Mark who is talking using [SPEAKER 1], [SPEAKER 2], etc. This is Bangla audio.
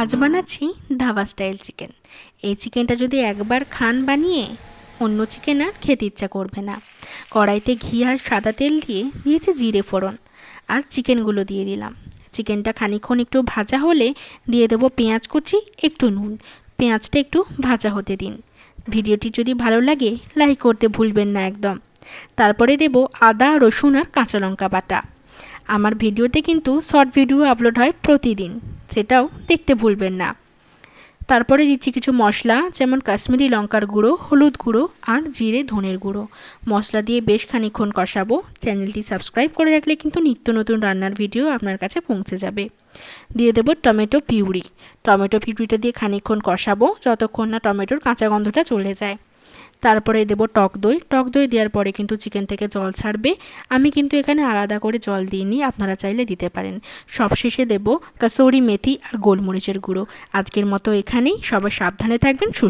[SPEAKER 1] আজ বানাচ্ছি ধাবা স্টাইল চিকেন। এই চিকেনটা যদি একবার খান বানিয়ে অন্য চিকেন আর খেতে ইচ্ছা করবে না। কড়াইতে ঘি আর সাদা তেল দিয়ে দিয়েছি জিরে ফোড়ন আর চিকেনগুলো দিয়ে দিলাম। চিকেনটা খানিক্ষণ একটু ভাজা হলে দিয়ে দেবো পেঁয়াজ কুচি, একটু নুন। পেঁয়াজটা একটু ভাজা হতে দিন। ভিডিওটি যদি ভালো লাগে, লাইক করতে ভুলবেন না একদম। তারপরে দেব আদা, রসুন আর কাঁচা লঙ্কা বাটা। আমার ভিডিওতে কিন্তু শর্ট ভিডিও আপলোড হয় প্রতিদিন। সেটাও দেখতে ভুলবেন না। তারপরে দিচ্ছি কিছু মশলা, যেমন কাশ্মীরি লঙ্কার গুঁড়ো, হলুদ গুঁড়ো আর জিরে ধনের গুঁড়ো। মশলা দিয়ে বেশ খানিক্ষণ কষাবো। চ্যানেলটি সাবস্ক্রাইব করে রাখলে কিন্তু নিত্য নতুন রান্নার ভিডিও আপনার কাছে পৌঁছে যাবে। দিয়ে দেবো টমেটো পিউরি। টমেটো পিউরিটা দিয়ে খানিক্ষণ কষাবো, যতক্ষণ না টমেটোর কাঁচা গন্ধটা চলে যায়। তারপরে দেবো টক দই। টক দই দেওয়ার পরে কিন্তু চিকেন থেকে জল ছাড়বে। আমি কিন্তু এখানে আলাদা করে জল দিইনি, আপনারা চাইলে দিতে পারেন। সবশেষে দেবো কাসৌরি মেথি আর গোলমরিচের গুঁড়ো। আজকের মতো এখানেই। সবাই সাবধানে থাকবেন, সুস্থ